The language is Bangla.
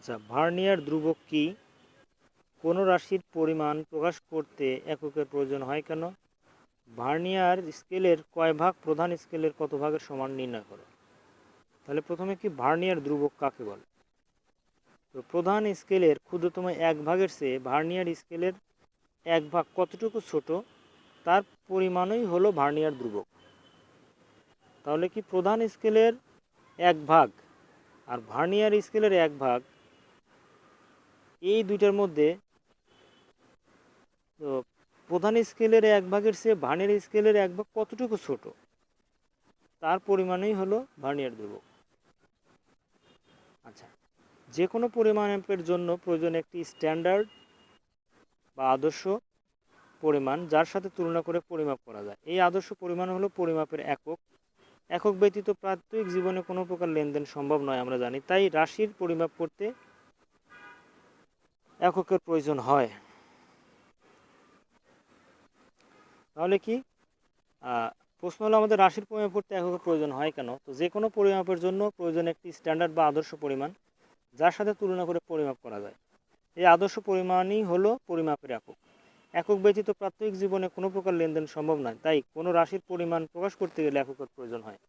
আচ্ছা ভার্নিয়ার ধ্রুবক কি? কোনো রাশির পরিমাণ প্রকাশ করতে এককের প্রয়োজন হয় কেন? ভার্নিয়ার স্কেলের কয় ভাগ, প্রধান স্কেলের কত ভাগের সমান নির্ণয় করো। তাহলে প্রথমে কি ভার্নিয়ার ধ্রুবক কাকে বলে? তো প্রধান স্কেলের ক্ষুদ্রতম এক ভাগের চেয়ে ভার্নিয়ার স্কেলের এক ভাগ কতটুকু ছোট, তার পরিমাণই হলো ভার্নিয়ার ধ্রুবক। তাহলে কি প্রধান স্কেলের এক ভাগ আর ভার্নিয়ার স্কেলের এক ভাগ এই দুইটার মধ্যে তো প্রধান স্কেলের এক ভাগের চেয়ে ভার্নিয়ার স্কেলের এক ভাগ কতটুকু ছোট? তার পরিমাণই হলো ভার্নিয়ার ধ্রুবক। আচ্ছা যে কোনো পরিমাণ অ্যাম্পের জন্য প্রয়োজন একটি স্ট্যান্ডার্ড বা আদর্শ পরিমাণ, যার সাথে তুলনা করে পরিমাপ করা যায়। এই আদর্শ পরিমাণ হলো পরিমাপের একক। একক ব্যতীত প্রাত্যহিক জীবনে কোনো প্রকার লেনদেন সম্ভব নয়, আমরা জানি। তাই রাশির পরিমাপ করতে এককের প্রয়োজন হয়। তাহলে কি? প্রশ্ন হলো, আমাদের রাশির পরিমাপ করতে এককের প্রয়োজন হয় কেন? তো যে কোনো পরিমাপের জন্য প্রয়োজন একটি স্ট্যান্ডার্ড বা আদর্শ পরিমাণ, যার সাথে তুলনা করে পরিমাপ করা যায়। এই আদর্শ পরিমাণই হলো পরিমাপের একক। একক ব্যতীত প্রাত্যহিক জীবনে কোনো প্রকার লেনদেন সম্ভব নয়, তাই কোনো রাশির পরিমাণ প্রকাশ করতে গেলে এককের প্রয়োজন হয়।